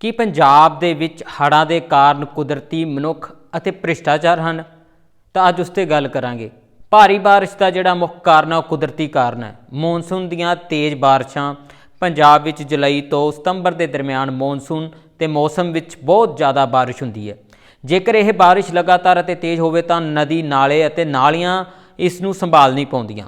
ਕੀ ਪੰਜਾਬ ਦੇ ਵਿੱਚ ਹੜ੍ਹਾਂ ਦੇ ਕਾਰਨ ਕੁਦਰਤੀ ਮਨੁੱਖ ਅਤੇ ਭ੍ਰਿਸ਼ਟਾਚਾਰ ਹਨ? ਤਾਂ ਅੱਜ ਉਸ ਤੇ ਗੱਲ ਕਰਾਂਗੇ। ਭਾਰੀ ਬਾਰਿਸ਼ ਦਾ ਜਿਹੜਾ ਮੁੱਖ ਕਾਰਨ ਹੈ ਉਹ ਕੁਦਰਤੀ ਕਾਰਨ ਹੈ। ਮੌਨਸੂਨ ਦੀਆਂ ਤੇਜ਼ ਬਾਰਿਸ਼ਾਂ ਪੰਜਾਬ ਵਿੱਚ ਜੁਲਾਈ ਤੋਂ ਸਤੰਬਰ ਦੇ ਦਰਮਿਆਨ ਮੌਨਸੂਨ ਤੇ ਮੌਸਮ ਵਿੱਚ ਬਹੁਤ ਜ਼ਿਆਦਾ ਬਾਰਿਸ਼ ਹੁੰਦੀ ਹੈ। ਜੇਕਰ ਇਹ ਬਾਰਿਸ਼ ਲਗਾਤਾਰ ਅਤੇ ਤੇਜ਼ ਹੋਵੇ ਤਾਂ ਨਦੀ, ਨਾਲੇ ਅਤੇ ਨਾਲੀਆਂ ਇਸ ਨੂੰ ਸੰਭਾਲ ਨਹੀਂ ਪਾਉਂਦੀਆਂ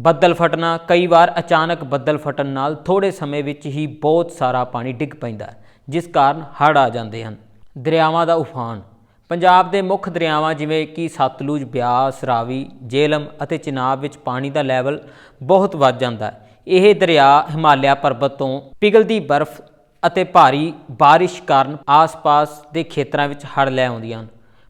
ਬੱਦਲ ਫਟਣਾ, ਕਈ ਵਾਰ ਅਚਾਨਕ ਬੱਦਲ ਫਟਣ ਨਾਲ ਥੋੜੇ ਸਮੇਂ ਵਿੱਚ ਹੀ ਬਹੁਤ ਸਾਰਾ ਪਾਣੀ ਡਿੱਗ ਪੈਂਦਾ ਹੈ। ਜਿਸ ਕਾਰਨ ਹੜ੍ਹ ਆ ਜਾਂਦੇ ਹਨ। ਦਰਿਆਵਾਂ ਦਾ ਉਫਾਨ। ਪੰਜਾਬ ਦੇ ਮੁੱਖ ਦਰਿਆਵਾਂ ਜਿਵੇਂ ਕਿ ਸਤਲੁਜ, ਬਿਆਸ, ਰਾਵੀ, ਜੇਹਲਮ ਅਤੇ ਚਨਾਬ ਵਿੱਚ ਪਾਣੀ ਦਾ ਲੈਵਲ ਬਹੁਤ ਵੱਧ ਜਾਂਦਾ ਹੈ। ਇਹ ਦਰਿਆ ਹਿਮਾਲਿਆ ਪਰਬਤ ਤੋਂ ਪਿਘਲਦੀ ਬਰਫ਼ ਅਤੇ ਭਾਰੀ ਬਾਰਿਸ਼ ਕਾਰਨ ਆਸ-ਪਾਸ ਦੇ ਖੇਤਰਾਂ ਵਿੱਚ ਹੜ੍ਹ ਲੈ ਆਉਂਦੀਆਂ ਹਨ।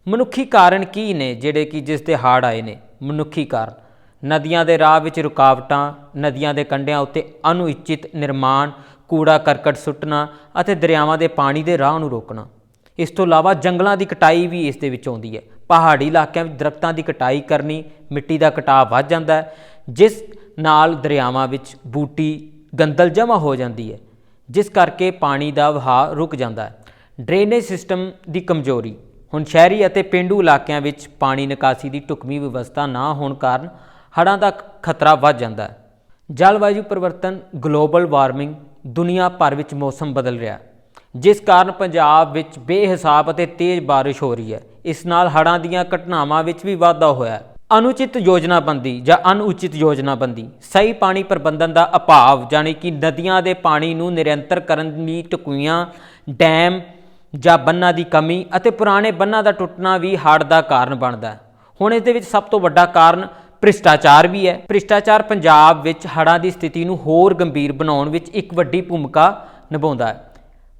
ਮਨੁੱਖੀ ਕਾਰਨ ਕੀ ਨੇ ਜਿਹੜੇ ਕਿ ਜਿਸ ਦੇ ਹੜ੍ਹ ਆਏ ਨੇ? ਮਨੁੱਖੀ ਕਾਰਨ। ਨਦੀਆਂ ਦੇ ਰਾਹ ਵਿੱਚ ਰੁਕਾਵਟਾਂ, ਨਦੀਆਂ ਦੇ ਕੰਢਿਆਂ ਉੱਤੇ ਅਨੁਇਚਿਤ ਨਿਰਮਾਣ ਕੂੜਾ ਕਰਕਟ ਸੁੱਟਣਾ ਅਤੇ ਦਰਿਆਵਾਂ ਦੇ ਪਾਣੀ ਦੇ ਰਾਹ ਨੂੰ ਰੋਕਣਾ। ਇਸ ਤੋਂ ਇਲਾਵਾ ਜੰਗਲਾਂ ਦੀ ਕਟਾਈ ਵੀ ਇਸ ਦੇ ਵਿੱਚ ਆਉਂਦੀ ਹੈ। ਪਹਾੜੀ ਇਲਾਕਿਆਂ ਵਿੱਚ ਦਰਖਤਾਂ ਦੀ ਕਟਾਈ ਕਰਨੀ, ਮਿੱਟੀ ਦਾ ਕਟਾਅ ਵੱਧ ਜਾਂਦਾ ਹੈ, ਜਿਸ ਨਾਲ ਦਰਿਆਵਾਂ ਵਿੱਚ ਬੂਟੀ, ਗੰਦਲ ਜਮ੍ਹਾਂ ਹੋ ਜਾਂਦੀ ਹੈ, ਜਿਸ ਕਰਕੇ ਪਾਣੀ ਦਾ ਵਹਾਅ ਰੁਕ ਜਾਂਦਾ ਹੈ। ਡਰੇਨੇਜ ਸਿਸਟਮ ਦੀ ਕਮਜ਼ੋਰੀ। ਹੁਣ ਸ਼ਹਿਰੀ ਅਤੇ ਪਿੰਡੂ ਇਲਾਕਿਆਂ ਵਿੱਚ ਪਾਣੀ ਨਿਕਾਸੀ ਦੀ ਢੁਕਵੀਂ ਵਿਵਸਥਾ ਨਾ ਹੋਣ ਕਾਰਨ ਹੜ੍ਹਾਂ ਦਾ ਖਤਰਾ ਵੱਧ ਜਾਂਦਾ ਹੈ। ਜਲਵਾਯੂ ਪਰਿਵਰਤਨ, ਗਲੋਬਲ ਵਾਰਮਿੰਗ ਦੁਨੀਆ ਭਰ ਵਿੱਚ ਮੌਸਮ ਬਦਲ ਰਿਹਾ ਜਿਸ ਕਾਰਨ ਪੰਜਾਬ ਵਿੱਚ ਬੇਹਿਸਾਬ ਅਤੇ ਤੇਜ਼ ਬਾਰਿਸ਼ ਹੋ ਰਹੀ ਹੈ। ਇਸ ਨਾਲ ਹੜ੍ਹਾਂ ਦੀਆਂ ਘਟਨਾਵਾਂ ਵਿੱਚ ਵੀ ਵਾਧਾ ਹੋਇਆ ਹੈ। ਅਨੁਚਿਤ ਯੋਜਨਾਬੰਦੀ ਜਾਂ ਅਨੁਚਿਤ ਯੋਜਨਾਬੰਦੀ ਸਹੀ ਪਾਣੀ ਪ੍ਰਬੰਧਨ ਦਾ ਅਭਾਵ, ਜਾਣੀ ਕਿ ਨਦੀਆਂ ਦੇ ਪਾਣੀ ਨੂੰ ਨਿਰੰਤਰ ਕਰਨ ਲਈ ਟਕੂਈਆਂ, ਡੈਮ ਜਾਂ ਬੰਨਾਂ ਦੀ ਕਮੀ ਅਤੇ ਪੁਰਾਣੇ ਬੰਨਾਂ ਦਾ ਟੁੱਟਣਾ ਵੀ ਹੜ੍ਹ ਦਾ ਕਾਰਨ ਬਣਦਾ ਹੈ। ਹੁਣ ਇਸ ਦੇ ਵਿੱਚ ਸਭ ਤੋਂ ਵੱਡਾ ਕਾਰਨ ਭ੍ਰਿਸ਼ਟਾਚਾਰ ਵੀ ਹੈ। ਭ੍ਰਿਸ਼ਟਾਚਾਰ ਪੰਜਾਬ ਵਿੱਚ ਹੜ੍ਹਾਂ ਦੀ ਸਥਿਤੀ ਨੂੰ ਹੋਰ ਗੰਭੀਰ ਬਣਾਉਣ ਵਿੱਚ ਇੱਕ ਵੱਡੀ ਭੂਮਿਕਾ ਨਿਭਾਉਂਦਾ ਹੈ।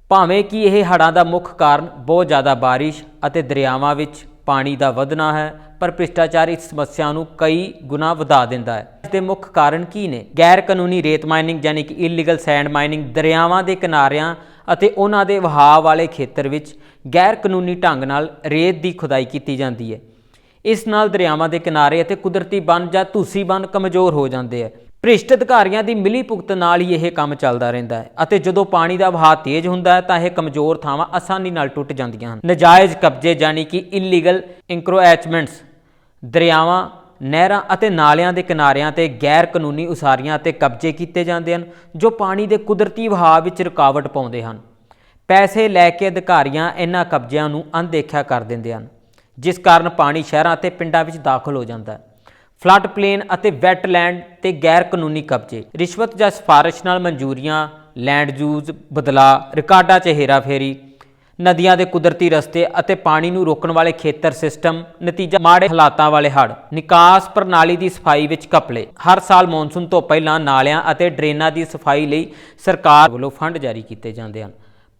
ਭਾਵੇਂ ਕਿ ਇਹ ਹੜ੍ਹਾਂ ਦਾ ਮੁੱਖ ਕਾਰਨ ਬਹੁਤ ਜ਼ਿਆਦਾ ਬਾਰਿਸ਼ ਅਤੇ ਦਰਿਆਵਾਂ ਵਿੱਚ ਪਾਣੀ ਦਾ ਵਧਣਾ ਹੈ, ਪਰ ਭ੍ਰਿਸ਼ਟਾਚਾਰ ਇਸ ਸਮੱਸਿਆ ਨੂੰ ਕਈ ਗੁਣਾ ਵਧਾ ਦਿੰਦਾ ਹੈ। ਇਸ ਦੇ ਮੁੱਖ ਕਾਰਨ ਕੀ ਨੇ? ਗੈਰ ਕਾਨੂੰਨੀ ਰੇਤ ਮਾਈਨਿੰਗ ਯਾਨੀ ਕਿ ਇਲੀਗਲ ਸੈਂਡ ਮਾਈਨਿੰਗ ਦਰਿਆਵਾਂ ਦੇ ਕਿਨਾਰਿਆਂ ਅਤੇ ਉਹਨਾਂ ਦੇ ਵਹਾਅ ਵਾਲੇ ਖੇਤਰ ਵਿੱਚ ਗੈਰ ਕਾਨੂੰਨੀ ਢੰਗ ਨਾਲ ਰੇਤ ਦੀ ਖੁਦਾਈ ਕੀਤੀ ਜਾਂਦੀ ਹੈ। ਇਸ ਨਾਲ ਦਰਿਆਵਾਂ ਦੇ ਕਿਨਾਰੇ ਅਤੇ ਕੁਦਰਤੀ ਬੰਨ ਜਾਂ ਧੂਸੀ ਬੰਨ ਕਮਜ਼ੋਰ ਹੋ ਜਾਂਦੇ ਆ। ਭ੍ਰਿਸ਼ਟ ਅਧਿਕਾਰੀਆਂ ਦੀ ਮਿਲੀ ਭੁਗਤ ਨਾਲ ਹੀ ਇਹ ਕੰਮ ਚੱਲਦਾ ਰਹਿੰਦਾ ਹੈ ਅਤੇ ਜਦੋਂ ਪਾਣੀ ਦਾ ਵਹਾਅ ਤੇਜ਼ ਹੁੰਦਾ ਹੈ ਤਾਂ ਇਹ ਕਮਜ਼ੋਰ ਥਾਵਾਂ ਆਸਾਨੀ ਨਾਲ ਟੁੱਟ ਜਾਂਦੀਆਂ ਹਨ। ਨਜਾਇਜ਼ ਕਬਜ਼ੇ ਯਾਨੀ ਕਿ ਇਲੀਗਲ ਇਨਕਰੋਐਚਮੈਂਟਸ ਦਰਿਆਵਾਂ, ਨਹਿਰਾਂ ਅਤੇ ਨਾਲਿਆਂ ਦੇ ਕਿਨਾਰਿਆਂ ਤੇ ਗੈਰ ਕਾਨੂੰਨੀ ਉਸਾਰੀਆਂ ਅਤੇ ਕਬਜ਼ੇ ਕੀਤੇ ਜਾਂਦੇ ਹਨ, ਜੋ ਪਾਣੀ ਦੇ ਕੁਦਰਤੀ ਵਹਾਅ ਵਿੱਚ ਰੁਕਾਵਟ ਪਾਉਂਦੇ ਹਨ। ਪੈਸੇ ਲੈ ਕੇ ਅਧਿਕਾਰੀਆਂ ਇਹਨਾਂ ਕਬਜ਼ਿਆਂ ਨੂੰ ਅਣਦੇਖਿਆ ਕਰ ਦਿੰਦੇ ਹਨ। ਜਿਸ ਕਾਰਨ ਪਾਣੀ ਸ਼ਹਿਰਾਂ ਅਤੇ ਪਿੰਡਾਂ ਵਿੱਚ ਦਾਖਲ ਹੋ ਜਾਂਦਾ ਹੈ। ਫਲੱਡ ਪਲੇਨ ਅਤੇ ਵੈਟਲੈਂਡ ਤੇ ਗੈਰ ਕਾਨੂੰਨੀ ਕਬਜ਼ੇ। ਰਿਸ਼ਵਤ ਜਾਂ ਸਿਫਾਰਿਸ਼ ਨਾਲ ਮਨਜ਼ੂਰੀਆਂ, ਲੈਂਡ ਯੂਜ਼ ਬਦਲਾ ਰਿਕਾਰਡਾਂ 'ਚ ਹੇਰਾਫੇਰੀ, ਨਦੀਆਂ ਦੇ ਕੁਦਰਤੀ ਰਸਤੇ ਅਤੇ ਪਾਣੀ ਨੂੰ ਰੋਕਣ ਵਾਲੇ ਖੇਤਰ ਸਿਸਟਮ, ਨਤੀਜਾ ਮਾੜੇ ਹਾਲਾਤਾਂ ਵਾਲੇ ਹੜ੍ਹ, ਨਿਕਾਸ ਪ੍ਰਣਾਲੀ ਦੀ ਸਫ਼ਾਈ ਵਿੱਚ ਘਪਲੇ। ਹਰ ਸਾਲ ਮੌਨਸੂਨ ਤੋਂ ਪਹਿਲਾਂ ਨਾਲਿਆਂ ਅਤੇ ਡਰੇਨਾਂ ਦੀ ਸਫ਼ਾਈ ਲਈ ਸਰਕਾਰ ਵੱਲੋਂ ਫੰਡ ਜਾਰੀ ਕੀਤੇ ਜਾਂਦੇ ਹਨ।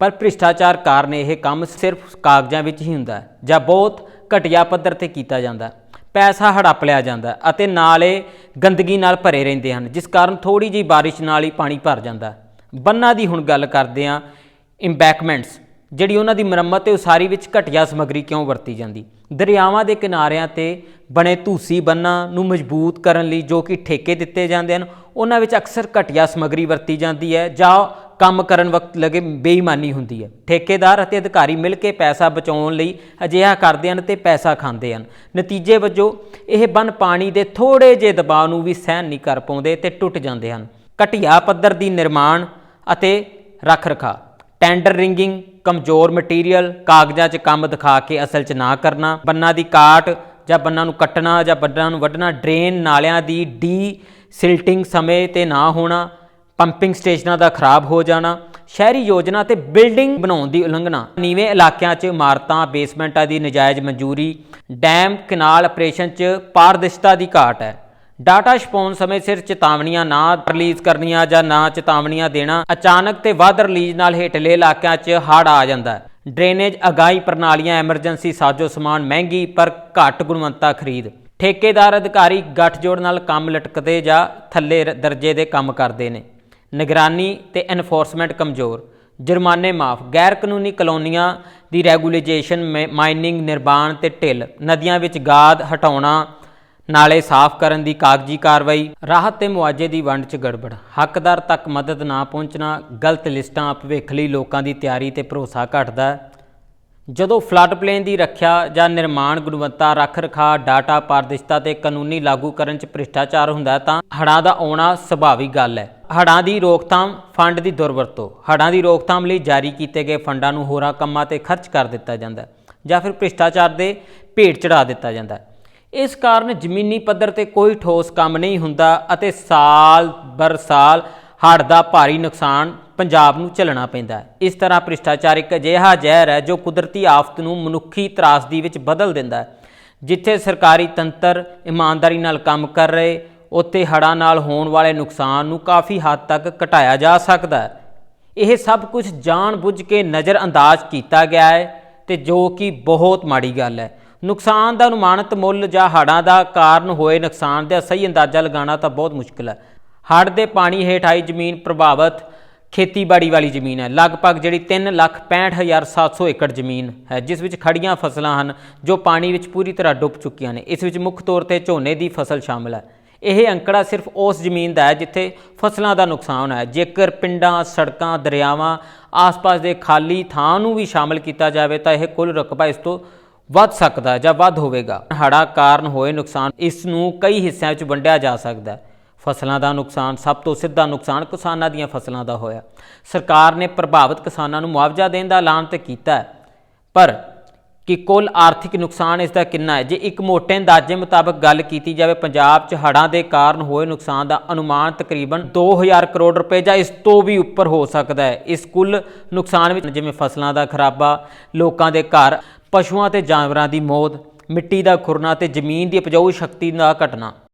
ਪਰ ਭ੍ਰਿਸ਼ਟਾਚਾਰ ਕਾਰਨ ਇਹ ਕੰਮ ਸਿਰਫ ਕਾਗਜ਼ਾਂ ਵਿੱਚ ਹੀ ਹੁੰਦਾ ਹੈ, ਜਾਂ ਬਹੁਤ ਘਟੀਆ ਪੱਧਰ ਤੇ ਕੀਤਾ ਜਾਂਦਾ। ਪੈਸਾ ਹੜੱਪ ਲਿਆ ਜਾਂਦਾ ਅਤੇ ਨਾਲੇ ਗੰਦਗੀ ਨਾਲ ਭਰੇ ਰਹਿੰਦੇ ਹਨ, ਜਿਸ ਕਾਰਨ ਥੋੜੀ ਜਿਹੀ ਬਾਰਿਸ਼ ਨਾਲ ਹੀ ਪਾਣੀ ਭਰ ਜਾਂਦਾ। ਬੰਨਾਂ ਦੀ ਹੁਣ ਗੱਲ ਕਰਦੇ ਹਾਂ ਇੰਬੈਕਮੈਂਟਸ ਜਿਹੜੀ ਉਹਨਾਂ ਦੀ ਮੁਰੰਮਤ ਤੇ ਉਸਾਰੀ ਵਿੱਚ ਘਟੀਆ ਸਮੱਗਰੀ ਕਿਉਂ ਵਰਤੀ ਜਾਂਦੀ? ਦਰਿਆਵਾਂ ਦੇ ਕਿਨਾਰਿਆਂ ਤੇ ਬਣੇ ਧੂਸੀ ਬੰਨਾਂ ਨੂੰ ਮਜ਼ਬੂਤ ਕਰਨ ਲਈ ਜੋ ਕਿ ਠੇਕੇ ਦਿੱਤੇ ਜਾਂਦੇ ਹਨ, ਉਹਨਾਂ ਵਿੱਚ ਅਕਸਰ ਘਟੀਆ ਸਮੱਗਰੀ ਵਰਤੀ ਜਾਂਦੀ ਹੈ, ਜਾਂ ਕੰਮ ਕਰਨ ਵਕਤ ਲਗੇ ਬੇਈਮਾਨੀ ਹੁੰਦੀ ਹੈ। ਠੇਕੇਦਾਰ ਅਤੇ ਅਧਿਕਾਰੀ ਮਿਲ ਕੇ ਪੈਸਾ ਬਚਾਉਣ ਲਈ ਅਜਿਹਾ ਕਰਦੇ ਹਨ ਤੇ ਪੈਸਾ ਖਾਂਦੇ ਹਨ। ਨਤੀਜੇ ਵਜੋਂ ਇਹ ਬੰਨ ਪਾਣੀ ਦੇ ਥੋੜੇ ਜਿਹੇ ਦਬਾਅ ਨੂੰ ਵੀ ਸਹਿਣ ਨਹੀਂ ਕਰ ਪਾਉਂਦੇ ਤੇ ਟੁੱਟ ਜਾਂਦੇ ਹਨ। ਘਟੀਆ ਪੱਧਰ ਦੀ ਨਿਰਮਾਣ ਅਤੇ ਰੱਖ ਰਖਾ ਟੈਂਡਰ ਰਿੰਗਿੰਗ, ਕਮਜ਼ੋਰ ਮਟੀਰੀਅਲ, ਕਾਗਜ਼ਾਂ 'ਚ ਕੰਮ ਦਿਖਾ ਕੇ ਅਸਲ 'ਚ ਨਾ ਕਰਨਾ, ਬੰਨਾਂ ਦੀ ਕਾਟ ਜਾਂ ਬੰਨਾਂ ਨੂੰ ਕੱਟਣਾ ਜਾਂ ਬੰਨਾਂ ਨੂੰ ਵੱਢਣਾ, ਡਰੇਨ ਨਾਲਿਆਂ ਦੀ ਡੀ ਸਿਲਟਿੰਗ ਸਮੇਂ ਤੇ ਨਾ ਹੋਣਾ ਪੰਪਿੰਗ ਸਟੇਸ਼ਨਾਂ ਦਾ ਖਰਾਬ ਹੋ ਜਾਣਾ, ਸ਼ਹਿਰੀ ਯੋਜਨਾ ਤੇ ਬਿਲਡਿੰਗ ਬਣਾਉਣ ਦੀ ਉਲੰਘਣਾ, ਨੀਵੇਂ ਇਲਾਕਿਆਂ 'ਚ ਇਮਾਰਤਾਂ ਬੇਸਮੈਂਟਾਂ ਦੀ ਨਜਾਇਜ਼ ਮਨਜ਼ੂਰੀ, ਡੈਮ ਕਨਾਲ ਆਪਰੇਸ਼ਨ 'ਚ ਪਾਰਦਰਸ਼ਤਾ ਦੀ ਘਾਟ ਹੈ। ਡਾਟਾ ਛਪਾਉਣ ਸਮੇਂ ਸਿਰ ਚੇਤਾਵਨੀਆਂ ਨਾ ਰਿਲੀਜ਼ ਕਰਨੀਆਂ ਜਾਂ ਨਾ ਚੇਤਾਵਨੀਆਂ ਦੇਣਾ ਅਚਾਨਕ ਤੇ ਵੱਧ ਰਿਲੀਜ਼ ਨਾਲ ਹੇਠਲੇ ਇਲਾਕਿਆਂ 'ਚ ਹੜ੍ਹ ਆ ਜਾਂਦਾ ਡਰੇਨੇਜ ਅਗਾਈ ਪ੍ਰਣਾਲੀਆਂ ਐਮਰਜੈਂਸੀ ਸਾਜ਼ੋ ਸਮਾਨ ਮਹਿੰਗੀ ਪਰ ਘੱਟ ਗੁਣਵੱਤਾ ਖਰੀਦ। ਠੇਕੇਦਾਰ ਅਧਿਕਾਰੀ ਗੱਠਜੋੜ ਨਾਲ ਕੰਮ ਲਟਕਦੇ ਜਾਂ ਥੱਲੇ ਦਰਜੇ ਦੇ ਕੰਮ ਕਰਦੇ ਨੇ। ਨਿਗਰਾਨੀ ਤੇ ਐਨਫੋਰਸਮੈਂਟ ਕਮਜ਼ੋਰ। ਜੁਰਮਾਨੇ ਮਾਫ। ਗੈਰ ਕਾਨੂੰਨੀ ਕਲੋਨੀਆਂ ਦੀ ਰੈਗੂਲੇਸ਼ਨ ਮਾਈਨਿੰਗ ਨਿਰਮਾਣ ਤੇ ਢਿੱਲ। ਨਦੀਆਂ ਵਿੱਚ ਗਾਦ ਹਟਾਉਣਾ, ਨਾਲੇ ਸਾਫ਼ ਕਰਨ ਦੀ ਕਾਗਜ਼ੀ ਕਾਰਵਾਈ। ਰਾਹਤ ਤੇ ਮੁਆਵਜ਼ੇ ਦੀ ਵੰਡ 'ਚ ਗੜਬੜ। ਹੱਕਦਾਰ ਤੱਕ ਮਦਦ ਨਾ ਪਹੁੰਚਣਾ। ਗਲਤ ਲਿਸਟਾਂ ਭਵਿੱਖ ਲਈ ਲੋਕਾਂ ਦੀ ਤਿਆਰੀ ਤੇ ਭਰੋਸਾ ਘਟਦਾ। ਜਦੋਂ ਫਲੱਡ ਪਲੇਨ ਦੀ ਰੱਖਿਆ ਜਾਂ ਨਿਰਮਾਣ ਗੁਣਵੱਤਾ ਰੱਖ ਰਖਾ ਡਾਟਾ ਪਾਰਦਰਸ਼ਤਾ ਤੇ ਕਾਨੂੰਨੀ ਲਾਗੂ ਕਰਨ 'ਚ ਭ੍ਰਿਸ਼ਟਾਚਾਰ ਹੁੰਦਾ ਤਾਂ ਹੜ੍ਹਾਂ ਦਾ ਆਉਣਾ ਸੁਭਾਵਿਕ ਗੱਲ ਹੈ। ਹੜ੍ਹਾਂ ਦੀ ਰੋਕਥਾਮ ਫੰਡ ਦੀ ਦੁਰਵਰਤੋਂ, ਹੜ੍ਹਾਂ ਦੀ ਰੋਕਥਾਮ ਲਈ ਜਾਰੀ ਕੀਤੇ ਗਏ ਫੰਡਾਂ ਨੂੰ ਹੋਰਾਂ ਕੰਮਾਂ ਤੇ ਖਰਚ ਕਰ ਦਿੱਤਾ ਜਾਂਦਾ ਜਾਂ ਫਿਰ ਭ੍ਰਿਸ਼ਟਾਚਾਰ ਦੇ ਭੇਟ ਚੜਾ ਦਿੱਤਾ ਜਾਂਦਾ ਇਸ ਕਾਰਨ ਜ਼ਮੀਨੀ ਪੱਧਰ ਤੇ ਕੋਈ ਠੋਸ ਕੰਮ ਨਹੀਂ ਹੁੰਦਾ ਅਤੇ ਸਾਲ ਬਰ ਸਾਲ ਹੜ੍ਹ ਦਾ ਭਾਰੀ ਨੁਕਸਾਨ ਪੰਜਾਬ ਨੂੰ ਝੱਲਣਾ ਪੈਂਦਾ ਹੈ। ਇਸ ਤਰ੍ਹਾਂ ਭ੍ਰਿਸ਼ਟਾਚਾਰ ਇੱਕ ਅਜਿਹਾ ਜ਼ਹਿਰ ਹੈ ਜੋ ਕੁਦਰਤੀ ਆਫਤ ਨੂੰ ਮਨੁੱਖੀ ਤਰਾਸਦੀ ਵਿੱਚ ਬਦਲ ਦਿੰਦਾ ਹੈ। ਜਿੱਥੇ ਸਰਕਾਰੀ ਤੰਤਰ ਇਮਾਨਦਾਰੀ ਨਾਲ ਕੰਮ ਕਰ ਰਹੇ, ਉੱਥੇ ਹੜ੍ਹਾਂ ਨਾਲ ਹੋਣ ਵਾਲੇ ਨੁਕਸਾਨ ਨੂੰ ਕਾਫੀ ਹੱਦ ਤੱਕ ਘਟਾਇਆ ਜਾ ਸਕਦਾ ਹੈ। ਇਹ ਸਭ ਕੁਝ ਜਾਣ-ਬੁੱਝ ਕੇ ਨਜ਼ਰਅੰਦਾਜ਼ ਕੀਤਾ ਗਿਆ ਹੈ ਤੇ ਜੋ ਕਿ ਬਹੁਤ ਮਾੜੀ ਗੱਲ ਹੈ। ਨੁਕਸਾਨ ਦਾ ਅਨੁਮਾਨਿਤ ਮੁੱਲ ਜਾਂ ਹੜ੍ਹਾਂ ਦਾ ਕਾਰਨ ਹੋਏ ਨੁਕਸਾਨ ਦਾ ਸਹੀ ਅੰਦਾਜ਼ਾ ਲਗਾਉਣਾ ਤਾਂ ਬਹੁਤ ਮੁਸ਼ਕਲ ਹੈ। ਹੜ੍ਹ ਦੇ ਪਾਣੀ ਹੇਠ ਆਈ ਜ਼ਮੀਨ ਪ੍ਰਭਾਵਿਤ ਖੇਤੀਬਾੜੀ ਵਾਲੀ ਜ਼ਮੀਨ ਹੈ। ਲਗਭਗ ਜਿਹੜੀ 365700 ਏਕੜ ਜ਼ਮੀਨ ਹੈ, ਜਿਸ ਵਿੱਚ ਖੜੀਆਂ ਫਸਲਾਂ ਹਨ, ਜੋ ਪਾਣੀ ਵਿੱਚ ਪੂਰੀ ਤਰ੍ਹਾਂ ਡੁੱਬ ਚੁੱਕੀਆਂ ਨੇ। ਇਸ ਵਿੱਚ ਮੁੱਖ ਤੌਰ ਤੇ ਝੋਨੇ ਦੀ ਫਸਲ ਸ਼ਾਮਲ ਹੈ। ਇਹ ਅੰਕੜਾ ਸਿਰਫ ਉਸ ਜ਼ਮੀਨ ਦਾ ਹੈ ਜਿੱਥੇ ਫਸਲਾਂ ਦਾ ਨੁਕਸਾਨ ਹੈ। ਜੇਕਰ ਪਿੰਡਾਂ, ਸੜਕਾਂ, ਦਰਿਆਵਾਂ, ਆਸ-ਪਾਸ ਦੇ ਖਾਲੀ ਥਾਂ ਨੂੰ ਵੀ ਸ਼ਾਮਲ ਕੀਤਾ ਜਾਵੇ, ਤਾਂ ਇਹ ਕੁੱਲ ਰਕਬਾ ਇਸ ਤੋਂ ਵੱਧ ਸਕਦਾ ਹੈ ਜਾਂ ਵੱਧ ਹੋਵੇਗਾ। ਹੜ੍ਹਾਂ ਕਾਰਨ ਹੋਏ ਨੁਕਸਾਨ ਇਸ ਨੂੰ ਕਈ ਹਿੱਸਿਆਂ ਵਿੱਚ ਵੰਡਿਆ ਜਾ ਸਕਦਾ ਹੈ। ਫਸਲਾਂ ਦਾ ਨੁਕਸਾਨ, ਸਭ ਤੋਂ ਸਿੱਧਾ ਨੁਕਸਾਨ ਕਿਸਾਨਾਂ ਦੀਆਂ ਫਸਲਾਂ ਦਾ ਹੋਇਆ। ਸਰਕਾਰ ਨੇ ਪ੍ਰਭਾਵਿਤ ਕਿਸਾਨਾਂ ਨੂੰ ਮੁਆਵਜ਼ਾ ਦੇਣ ਦਾ ਐਲਾਨ ਤੇ ਕੀਤਾ ਹੈ। ਪਰ ਕਿ ਕੁੱਲ ਆਰਥਿਕ ਨੁਕਸਾਨ ਇਸ ਦਾ ਕਿੰਨਾ ਹੈ? ਜੇ ਇੱਕ ਮੋਟੇ ਅੰਦਾਜ਼ੇ ਮੁਤਾਬਕ ਗੱਲ ਕੀਤੀ ਜਾਵੇ, ਪੰਜਾਬ 'ਚ ਹੜ੍ਹਾਂ ਦੇ ਕਾਰਨ ਹੋਏ ਨੁਕਸਾਨ ਦਾ ਅਨੁਮਾਨ ਤਕਰੀਬਨ 2000 ਕਰੋੜ ਰੁਪਏ ਜਾਂ ਇਸ ਤੋਂ ਵੀ ਉੱਪਰ ਹੋ ਸਕਦਾ ਹੈ। ਇਸ ਕੁੱਲ ਨੁਕਸਾਨ ਵਿੱਚ ਜਿਵੇਂ ਫਸਲਾਂ ਦਾ ਖਰਾਬਾ, ਲੋਕਾਂ ਦੇ ਘਰ, ਪਸ਼ੂਆਂ ਤੇ ਜਾਨਵਰਾਂ ਦੀ ਮੌਤ, ਮਿੱਟੀ ਦਾ ਖੁਰਨਾ ਤੇ ਜ਼ਮੀਨ ਦੀ ਉਪਜਾਊ ਸ਼ਕਤੀ ਦਾ ਘਟਣਾ